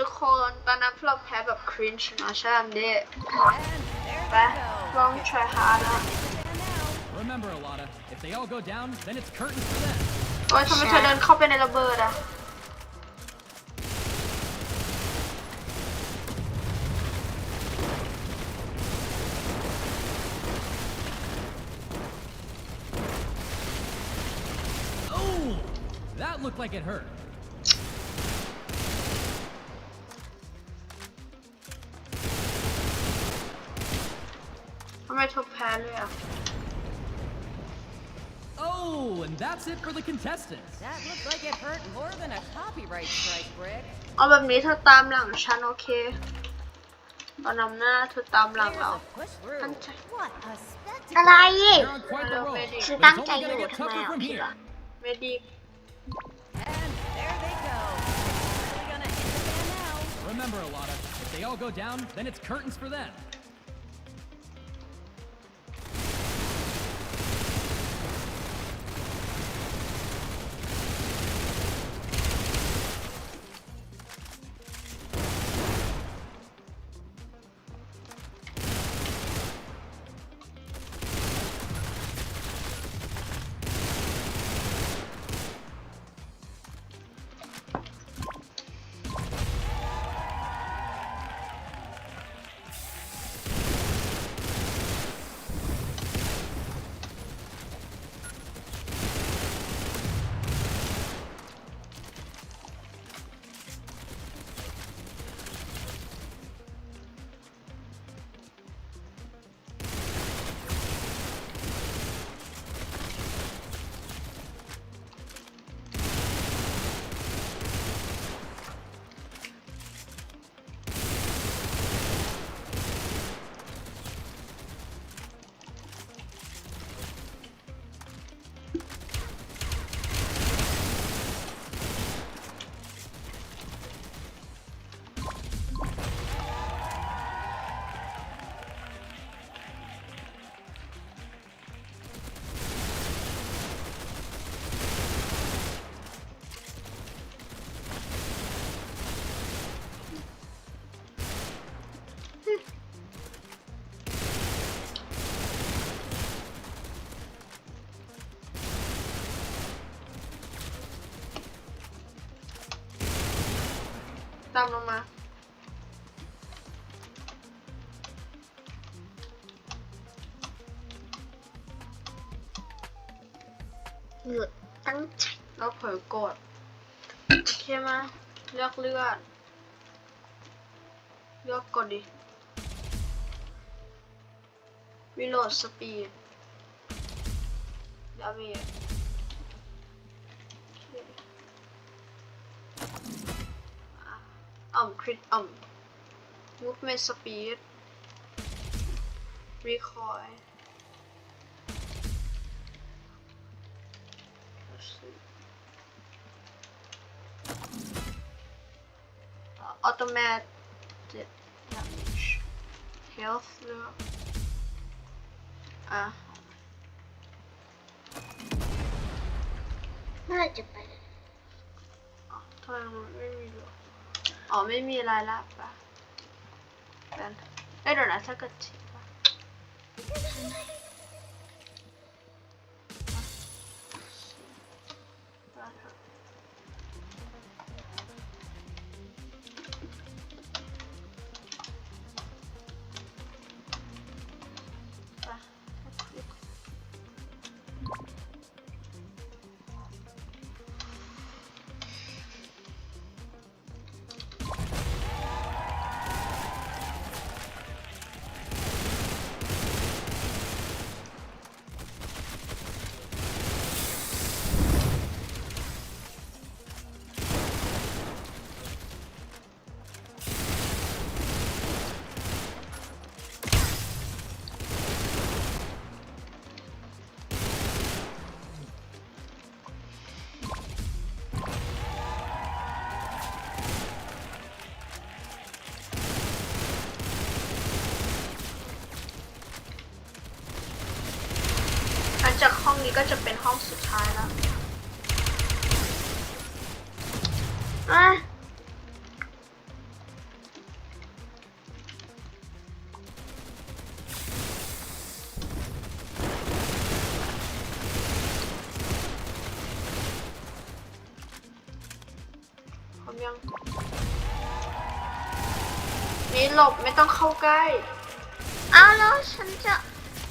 ทุกคนตอนนั้นพวกเราแพ้แบบครินช์นะใช่ไหมเด้ And there ไป they ลอง go. try hard นะ And now, Remember, Alana, if they all go down, then it's curtains for them. โอ้ยทำไมเธอเดินเข้าไปในระเบิดอ่ะ Oh! That looked like it hurt. ทำไมเธอแพ้เลยอ่ะ Oh, and that's it for the contestants. that looked like it hurt more than a copyright strike, Brick. เอาแบบนี้เธอตามหลังฉันโอเค ตอนนำหน้าเธอตามหลัง There's เรา a push through. Contact. What a อะไร spectacle. อีก You're on quite the roll. Hello, คือ But ตั้ง it's ใจ only อยู่ gonna get ทำไม tougher อ่ะ from พี่ here. ล่ะ เมดิก And there they go. Really gonna hit the fan now. Remember, Alana, if they all go down, then it's curtains for them. ามลงมาหยุดตั้งใจเราเผลอกดโอเคไหมเลือกเลือดเลือกกดดิวิโหลดสปีดดาเมจ อ่อมคริตอ่อม movement speed recoil Let's see. Uh, automatic damage health เลือกอะเมื่อไหรจะไปอ๋อทำไมมันไม่มีหรอ อ๋อไม่มีอะไรละปะกันเอ้เดี๋ยวนะถ้าเกิดฉีกปะอะ ก็จะเป็นห้องสุดท้ายแล้วอะยังนี่หลบไม่ต้องเข้าใกล้อ้าวแล้วฉันจะ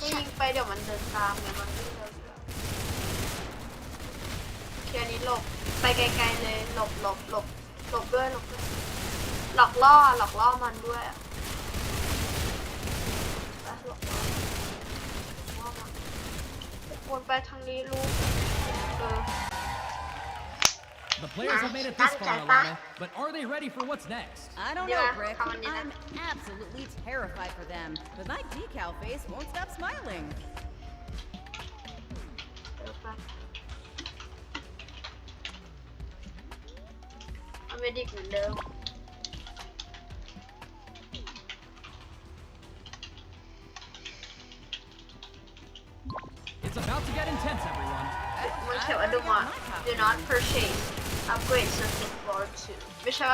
ยิงไปเดี๋ยวมันเดินตามเนี่ยมัน เคลียร์นี้หลบไปไกลๆเลยหลบหลบหลบหลบด้วยหลบด้วยหลอกล่อหลอกล่อมันด้วยอะไปหลอกล่อหลอกล่อมันวนไปทางนี้ลูกเออ The players have made it this far, Alana, but are they ready for what's next? I don't Yeah, know, Brick. come on, Nina. I'm absolutely terrified for them, but my decal face won't stop smiling. อเมดิกเหมือนเดิม It's about to get intense, everyone. มันเขียนว่า do not do not purchase upgrade circuit board 2ไม่ใช่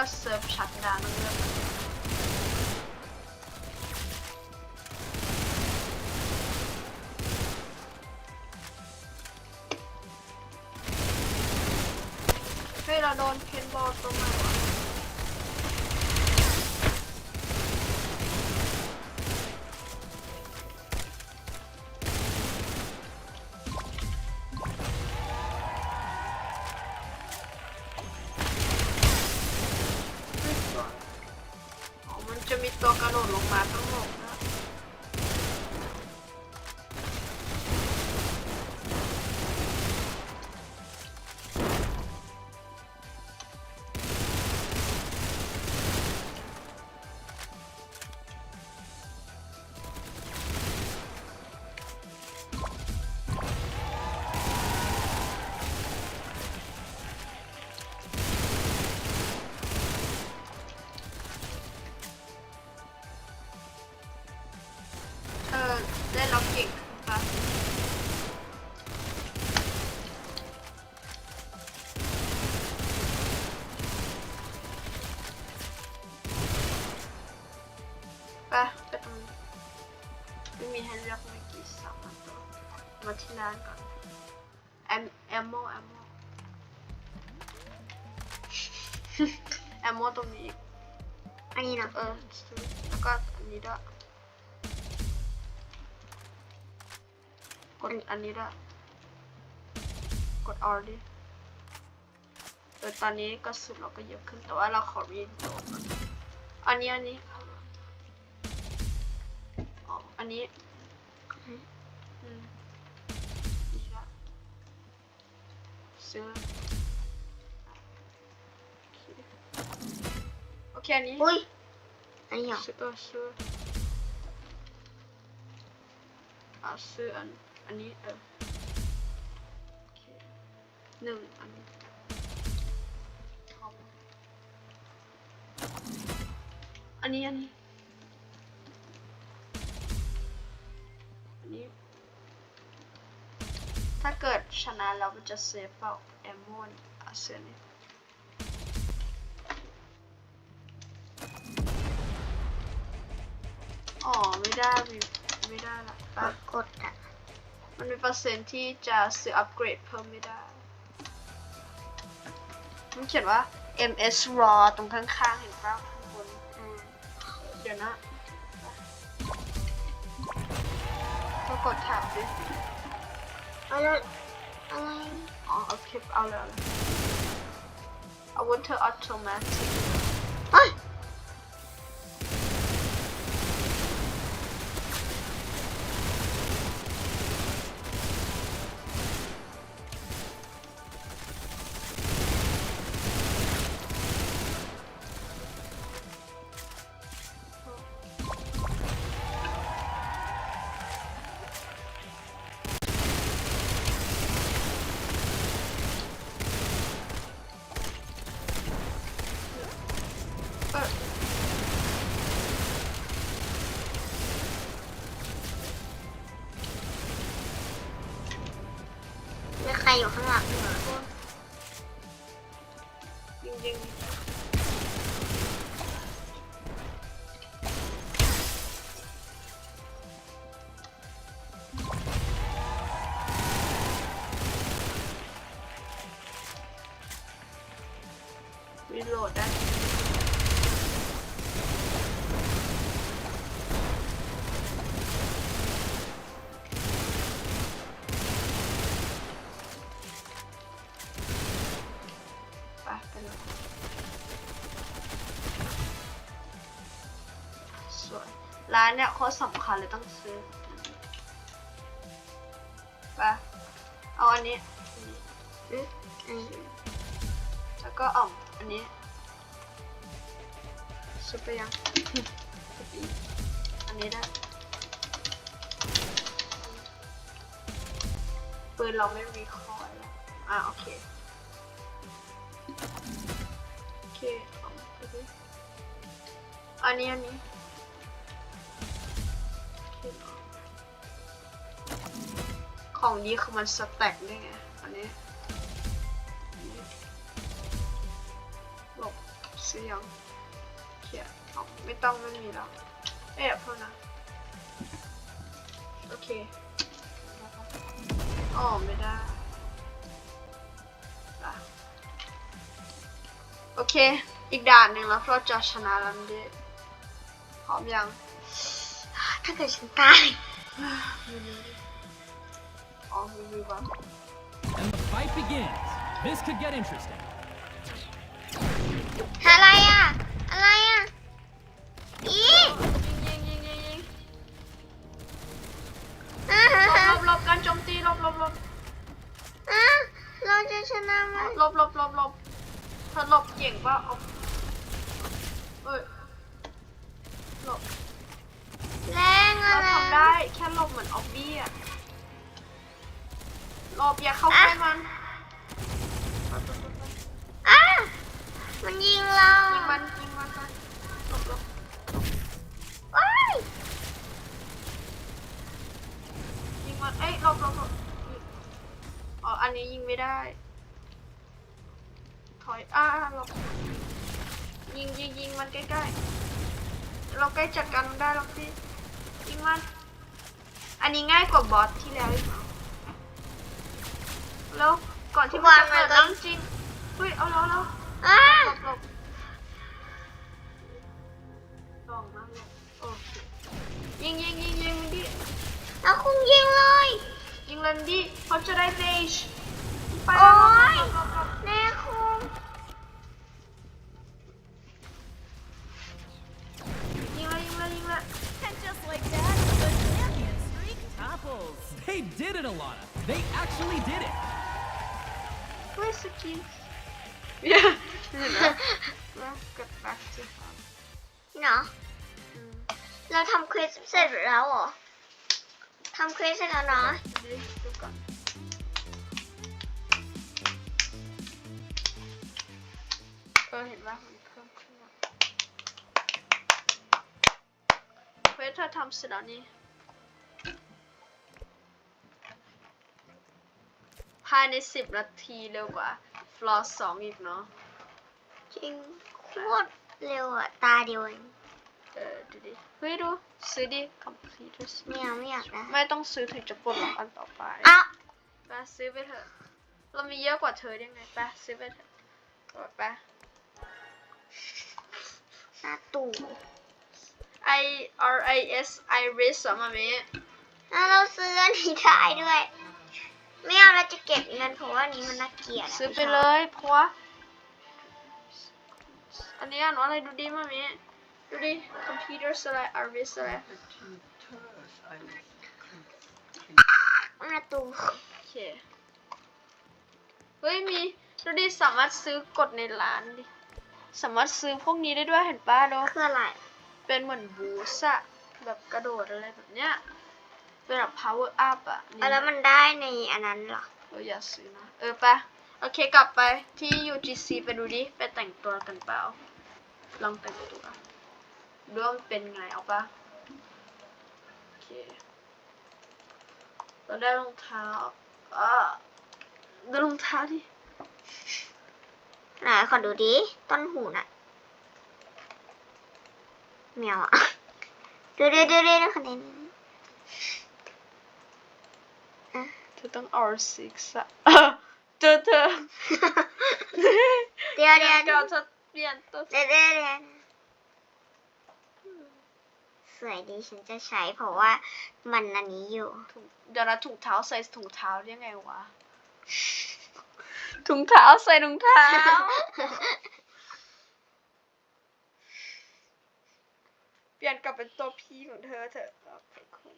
ลือกไม่กี่สามอันตัวมาที่ร้านก่อนแอมแอมโมแอมโมแอมโมตรงนี้อันนี้นะเออแล้วก็อันนี้ด้วยกดอันนี้ด้วยกด R ดิเออตอนนี้ก็สุดเราก็เยอะขึ้นแต่ว่าเราขอรีนตัวอันนี้อันนี้อ๋ออันนี้ ซื้อโอเคโอเคอันนี้อุ้ยอันนี้เหรอซื้อเออซื้ออะซื้ออันอันนี้เออโอเคหนึ่งอันนี้ทอมอันนี้อันนี้อัน ถ้าเกิดชนะเรามันจะเซฟเปล่าแอมมอนอะเสื้อนี้อ๋อ ไม่ได้มีไม่ได้ละกปะดกดอะมันมีเปอร์เซ็นต์ที่จะซื้ออัปเกรดเพิ่มไม่ได้ มันเขียนว่า MS raw ตรงข้างๆ เห็นป่ะข้างบนอืมเดี๋ยวนะก็กดแท็บดิเอาแล้วอะไรอ๋อโอเคเอาเลยเอาเลยเอา winter automatic เฮ้ย มีใร้านเนี่ยโคตรสำคัญเลยต้องซื้อไปเอาอันนี้แล้วก็อ่อมอันนี้ซื้อไปยังอันนี้ได้ปืนเราไม่รีคอยแล้วอะโอเค โอเคอันนี้อันนี้ ของดีคือมันสแต็กได้ไงอันนี้หลบซื้อยังเขียเอาไม่ต้องไม่มีแล้วเอ๊ะเพิ่งนะโอเคอ๋อไม่ได้อะโอเค อีกด่านหนึ่งแล้วเราจะชนะแล้วดิพร้อมยัง ถ้าเกิดฉันตาย มีมีดิอ๋อมีมีวะ And the fight begins. This could get interesting. อะไรอะ อะไรอะ อียิงยิงยิงยิงยิงอ่าหลบหลบหลบการโจมตีหลบหลบหลบอ่าเราจะชนะไหมหลบหลบหลบหลบเธอหลบเก่งป่ะเอาเอ้ยหลบแรงอะเราไรทำได้แค่หลบเหมือนออบบี้อะ หลบอย่าเข้าใกล้มันอะมันยิงเรายิงมันยิงมันไปหลบหลบว้ายยิงมันเอ้ยหลบหลบหลบอ๋ออันนี้ยิงไม่ได้ ถอยอ่าหลบยิงยิงยิงมันใกล้ๆ เราใกล้จัดการมันได้แล้วพี่ยิงมัน อันนี้ง่ายกว่าบอสที่แล้วอีก แล้วก่อนที่มันจะเกิดน้ำจริงเฮ้ยเอาแล้วแล้วอะหลบหลบลองนะหลบโอเคยิงยิงยิงยิงมันดิแล้วคุงยิงเลย ยิงเลยมันดิเขาจะได้เบจไปโอ๊ยหลบหลบหลบแม่คุงยิงเลยยิงเลยยิงเลย And just like that, the champion streak topples. They did it, Alana. They actually did it. เฮ้ยสกินเนี่ยเห็นไหมแล้วกด back to เนาะอืมเราทำเควสเสร็จแล้วเหรอทำเควสเสร็จแล้วเนาะดูดูก่อนเออเห็นว่ามันเพิ่มขึ้นมาเควสถ้าทำเสร็จแล้วนี่ ภายในสิบนาทีเร็วกว่า ฟลอสสองอีกเนาะจริงโคตรเร็วอะตาเดียวเองเออดูดิเฮ้ยดู ซื้อดิ complete ไม่เอาไม่อยากนะไม่ต้องซื้อถึงจะปลดล็อกอันต่อไปเอ้าไปซื้อไปเถอะ เรามีเยอะกว่าเธอได้ไงไปซื้อไปเถอะไปหน้าตู่ I R I S Iris อะมาเมแล้วเราซื้ออันนี้ได้ด้วย ไม่เอาเราจะเก็บเงินเพราะว่าอันนี้มันน่าเกลียดะซื้อไปม่ชบเลยเพราะว่าอันนี้อ่านว่าอะไรดูดิมาเมดูดิ computer อะไร Iris อะไรหน้าตู่โอเคเฮ้ยมี ดูดิสามารถซื้อกดในร้านดิ สามารถซื้อพวกนี้ได้ด้วยเห็นป้าดูคืออะไร เป็นเหมือนบูสอะแบบกระโดดอะไรแบบเนี้ย เป็นแบบ power up อะนี่อะแล้วมันได้ในอันนั้นเหรอ เอออย่าซื้อนะ เออไปะโอเคกลับไปที่ UGC ไปดูดิ ไปแต่งตัวกันเปล่า ลองแต่งตัวดูว่ามันเป็นไงเอาปะโอเคเราได้รองเท้าอ่าดูรองเท้าดิ ไหนขอดูดิ ต้นหูน่ะเหมียวอะ ดูดูดูดูดูคนนี้เธอต้อง R6 อะเจอเธอเดี๋ยวเดี๋ยวเดี๋ยวเธอเปลี่ยนตัวเดี๋ยวเดี๋ยวเดี๋ยวสวยดีฉันจะใช้เพราะว่ามันอันนี้อยู่ ถุงเดี๋ยวนะถุงเท้าใส่ถุงเท้าได้ไงวะถุงเท้าใส่ถุงเท้า เปลี่ยนกลับเป็นตัวพีของเธอเถอะครับทุกคน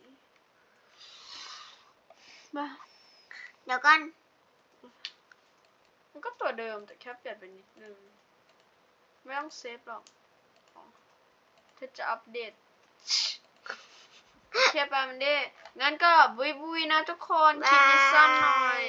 มา เดี๋ยวก่อน มันก็ตัวเดิมแต่แค่เปลี่ยนไปนิดนึง ไม่ต้องเซฟหรอกอ๋อเธอจะอัปเดตโอเคไปมันดิงั้นก็บุยบุยนะทุกคนคลิปนี้สั้นหน่อยบาย